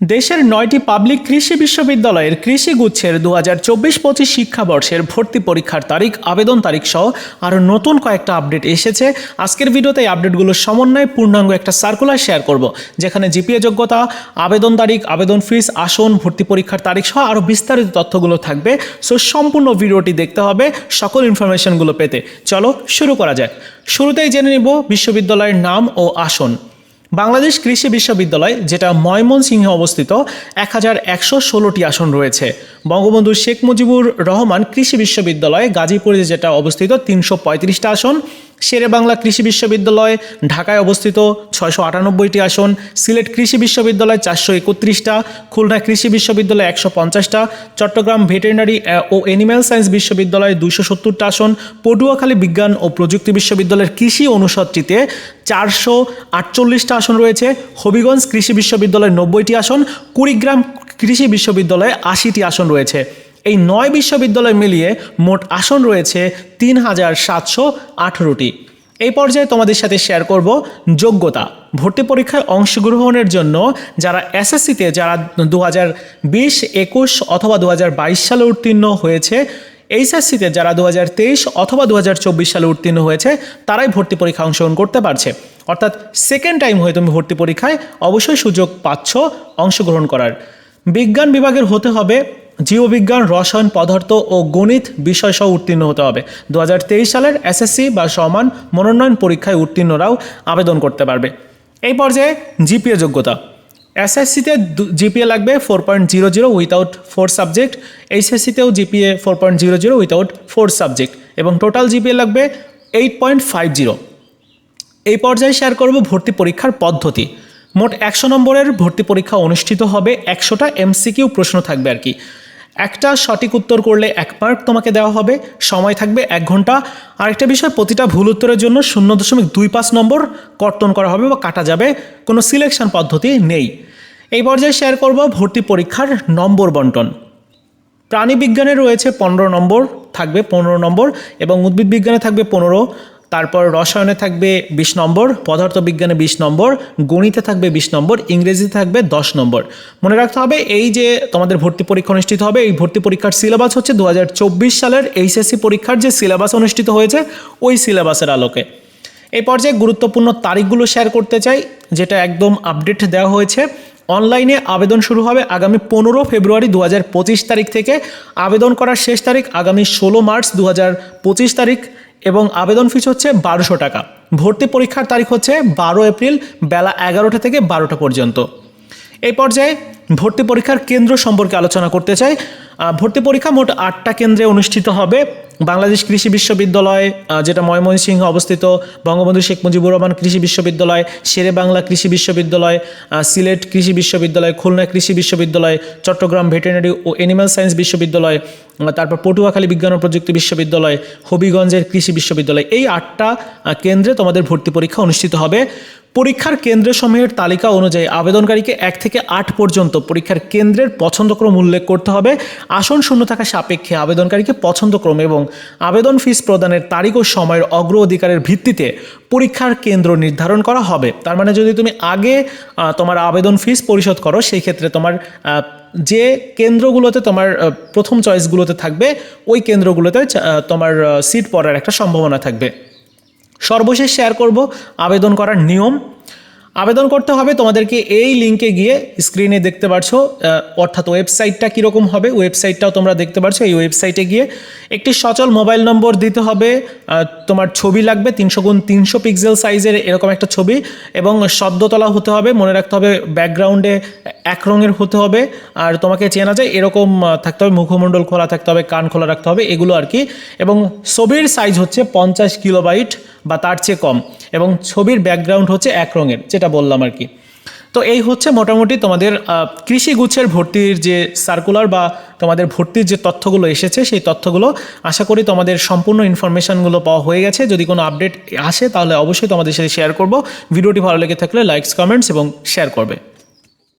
দেশের নয়টি পাবলিক কৃষি বিশ্ববিদ্যালয়ের কৃষি গুচ্ছের দু হাজার চব্বিশ পঁচিশ শিক্ষাবর্ষের ভর্তি পরীক্ষার তারিখ, আবেদন তারিখ সহ আরও নতুন কয়েকটা আপডেট এসেছে। আজকের ভিডিওতে এই আপডেটগুলোর সমন্বয়ে পূর্ণাঙ্গ একটা সার্কুলার শেয়ার করব, যেখানে জিপিএ যোগ্যতা, আবেদন তারিখ, আবেদন ফিস আসন, ভর্তি পরীক্ষার তারিখ সহ আরও বিস্তারিত তথ্যগুলো থাকবে। সো সম্পূর্ণ ভিডিওটি দেখতে হবে সকল ইনফরমেশনগুলো পেতে। চলো শুরু করা যাক। শুরুতেই জেনে নিব বিশ্ববিদ্যালয়ের নাম ও আসন। বাংলাদেশ কৃষি বিশ্ববিদ্যালয়, যেটা ময়মনসিংহে অবস্থিত এক হাজার একশো ষোলোটি আসন রয়েছে। বঙ্গবন্ধু শেখ মুজিবুর রহমান কৃষি বিশ্ববিদ্যালয়, গাজীপুরে যেটা অবস্থিত, তিনশো পঁয়ত্রিশটা আসন। শেরে বাংলা কৃষি বিশ্ববিদ্যালয় ঢাকায় অবস্থিত ছয়শো আটানব্বইটি আসন, সিলেট কৃষি বিশ্ববিদ্যালয় চারশো একত্রিশটা, খুলনা কৃষি বিশ্ববিদ্যালয় একশো পঞ্চাশটা, চট্টগ্রাম ভেটেরিনারি ও অ্যানিম্যাল সায়েন্স বিশ্ববিদ্যালয় দুশো সত্তরটা আসন, পটুয়াখালী বিজ্ঞান ও প্রযুক্তি বিশ্ববিদ্যালয়ের কৃষি অনুষদটিতে চারশো আটচল্লিশটা আসন রয়েছে, হবিগঞ্জ কৃষি বিশ্ববিদ্যালয় নব্বইটি আসন, কুড়িগ্রাম কৃষি বিশ্ববিদ্যালয়ে আশিটি আসন রয়েছে। এই নয় বিশ্ববিদ্যালয় মিলিয়ে মোট আসন রয়েছে তিন হাজার সাতশো আঠেরোটি। এই পর্যায়ে তোমাদের সাথে শেয়ার করব যোগ্যতা। ভর্তি পরীক্ষায় অংশগ্রহণের জন্য যারা এসএসসিতে যারা দু হাজার বিশ, একুশ অথবা দু হাজার বাইশ সালে উত্তীর্ণ হয়েছে এইচএসসিতে যারা দু হাজার তেইশ অথবা দু হাজার চব্বিশ সালে উত্তীর্ণ হয়েছে, তারাই ভর্তি পরীক্ষা অংশগ্রহণ করতে পারছে। অর্থাৎ সেকেন্ড টাইম হয়ে তুমি ভর্তি পরীক্ষায় অবশ্যই সুযোগ পাচ্ছ অংশগ্রহণ করার। বিজ্ঞান বিভাগের হতে হবে জীববিজ্ঞান, রসায়ন, পদার্থ ও গণিত বিষয়সহ উত্তীর্ণ হতে হবে। দু হাজার তেইশ সালের এসএসসি বা সমান মনোনয়ন পরীক্ষায় উত্তীর্ণরাও আবেদন করতে পারবে। এই পর্যায়ে জিপিএ যোগ্যতা। এসএসসিতে জিপিএ লাগবে four point zero zero without four subject এইচএসসিতেও GPA four point zero zero without four subject এবং টোটাল জিপিএ লাগবে এইট পয়েন্ট ফাইভ জিরো এই পর্যায়ে শেয়ার করব ভর্তি পরীক্ষার পদ্ধতি। মোট একশো নম্বরের ভর্তি পরীক্ষা অনুষ্ঠিত হবে একশোটা এমসিকিউ প্রশ্ন থাকবে আর কি। একটা সঠিক উত্তর করলে এক মার্ক তোমাকে দেওয়া হবে, সময় থাকবে এক ঘণ্টা। আরেকটা বিষয়, প্রতিটা ভুল উত্তরের জন্য শূন্য দশমিক দুই পাঁচ নম্বর কর্তন করা হবে বা কাটা যাবে, কোনো সিলেকশন পদ্ধতি নেই। এই পর্যায়ে শেয়ার করব ভর্তি পরীক্ষার নম্বর বন্টন। প্রাণী বিজ্ঞানে রয়েছে পনেরো নম্বর, থাকবে পনেরো নম্বর এবং উদ্ভিদ বিজ্ঞানে থাকবে পনেরো। তারপর রসায়নে থাকবে বিশ নম্বর, পদার্থবিজ্ঞানে বিশ নম্বর, গণিতে থাকবে বিশ নম্বর, ইংরেজিতে থাকবে দশ নম্বর। মনে রাখতে হবে, এই যে তোমাদের ভর্তি পরীক্ষা অনুষ্ঠিত হবে, এই ভর্তি পরীক্ষার সিলেবাস হচ্ছে দু হাজার চব্বিশ সালের এইচএসসি পরীক্ষার যে সিলেবাস অনুষ্ঠিত হয়েছে, ওই সিলেবাসের আলোকে। এই পর্যায়ে গুরুত্বপূর্ণ তারিখগুলো শেয়ার করতে চাই, যেটা একদম আপডেট দেওয়া হয়েছে। অনলাইনে আবেদন শুরু হবে আগামী পনেরো ফেব্রুয়ারি দু হাজার পঁচিশ তারিখ থেকে। আবেদন করার শেষ তারিখ আগামী ষোলো মার্চ দু হাজার পঁচিশ তারিখ। এবং আবেদন ফিস হচ্ছে বারোশো টাকা। ভর্তি পরীক্ষার তারিখ হচ্ছে বারো এপ্রিল বেলা এগারোটা থেকে বারোটা পর্যন্ত। এই পর্যায়ে ভর্তি পরীক্ষার কেন্দ্র সম্পর্কে আলোচনা করতে চাই। ভর্তি পরীক্ষা মোট আটটা কেন্দ্রে অনুষ্ঠিত হবে। বাংলাদেশ কৃষি বিশ্ববিদ্যালয় যেটা ময়মনসিংহ অবস্থিত, বঙ্গবন্ধু শেখ মুজিবুর রহমান কৃষি বিশ্ববিদ্যালয়, শেরে বাংলা কৃষি বিশ্ববিদ্যালয় সিলেট কৃষি বিশ্ববিদ্যালয়, খুলনা কৃষি বিশ্ববিদ্যালয়, চট্টগ্রাম ভেটেরিনারি ও অ্যানিম্যাল সায়েন্স বিশ্ববিদ্যালয় তারপর পটুয়াখালী বিজ্ঞান ও প্রযুক্তি বিশ্ববিদ্যালয়, হবিগঞ্জের কৃষি বিশ্ববিদ্যালয়। এই আটটা কেন্দ্রে তোমাদের ভর্তি পরীক্ষা অনুষ্ঠিত হবে। পরীক্ষার কেন্দ্রের কেন্দ্রসমূহের তালিকা অনুযায়ী আবেদনকারীকে এক থেকে আট পর্যন্ত পরীক্ষার কেন্দ্রের পছন্দক্রম উল্লেখ করতে হবে। আসন শূন্য থাকা সাপেক্ষে আবেদনকারীকে পছন্দক্রম এবং আবেদন ফিস প্রদানের তারিখ ও সময়ের অগ্র অধিকারের ভিত্তিতে পরীক্ষার কেন্দ্র নির্ধারণ করা হবে। তার মানে যদি তুমি আগে তোমার আবেদন ফিস পরিশোধ করো, সেই ক্ষেত্রে তোমার যে কেন্দ্রগুলোতে তোমার প্রথম চয়েসগুলোতে থাকবে, ওই কেন্দ্রগুলোতে তোমার সিট পড়ার একটা সম্ভাবনা থাকবে। সর্বশেষ শেয়ার করব আবেদন করার নিয়ম আবেদন করতে হবে। তোমাদেরকে এই লিঙ্কে গিয়ে স্ক্রিনে দেখতে আহ, অর্থাৎ ওয়েবসাইটটা কীরকম হবে। ওয়েবসাইটটাও তোমরা দেখতে পারছ। এই ওয়েবসাইটে গিয়ে একটি সচল মোবাইল নম্বর দিতে হবে। তোমার ছবি লাগবে তিনশো গুণ তিনশো পিক্সেল সাইজের এরকম একটা ছবি এবং শব্দতলা হতে হবে মনে রাখতে হবে ব্যাকগ্রাউন্ডে এক রঙের হতে হবে। আর তোমাকে চেনা যায় এরকম থাকতে হবে মুখমণ্ডল খোলা থাকতে হবে কান খোলা রাখতে হবে এগুলো আর কি। এবং ছবির সাইজ হচ্ছে পঞ্চাশ কিলোবাইট বা তার চেয়ে কম। এবং ছবির ব্যাকগ্রাউন্ড হচ্ছে এক রঙের যেটা বললাম আর কি। তো এই হচ্ছে মোটামুটি তোমাদের কৃষি গুচ্ছের ভর্তির যে সার্কুলার বা তোমাদের ভর্তির যে তথ্যগুলো এসেছে, সেই তথ্যগুলো আশা করি তোমাদের সম্পূর্ণ ইনফরমেশনগুলো পাওয়া হয়ে গেছে। যদি কোনো আপডেট আসে, তাহলে অবশ্যই তোমাদের সাথে শেয়ার করব। ভিডিওটি ভালো লেগে থাকলে লাইকস কমেন্টস এবং শেয়ার করবে।